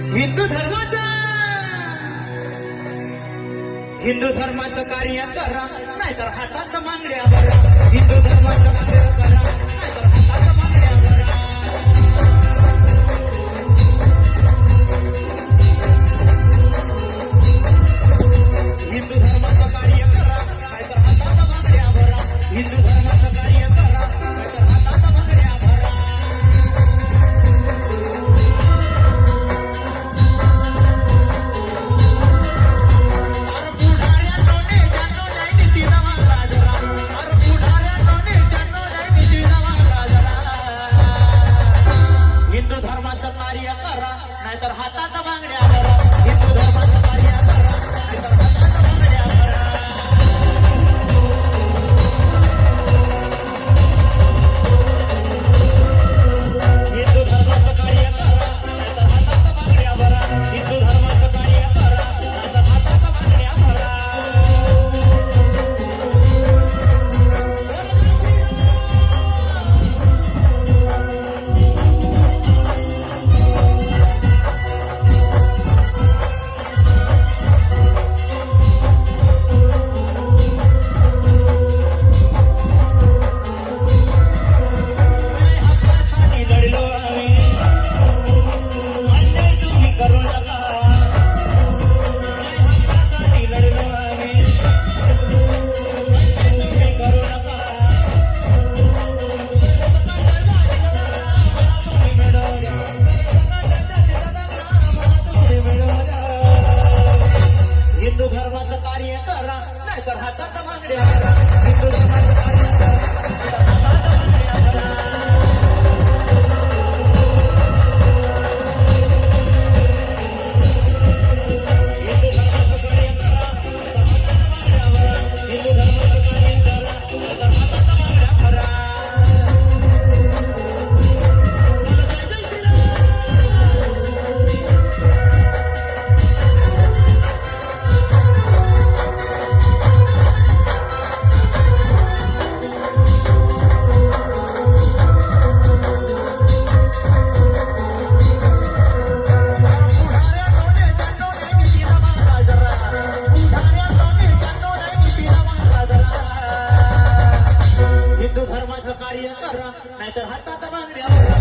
हिंदू धर्माचा. हिंदू धर्माचं कार्य करा नाहीतर हातात मांगड्या हिंदू धर्माचं कार्य करा नाहीतर कार्य करा नाहीतर हातात बांगड्या हिंदू धर्म कार्य कर नहीं तो हातात बांगड्या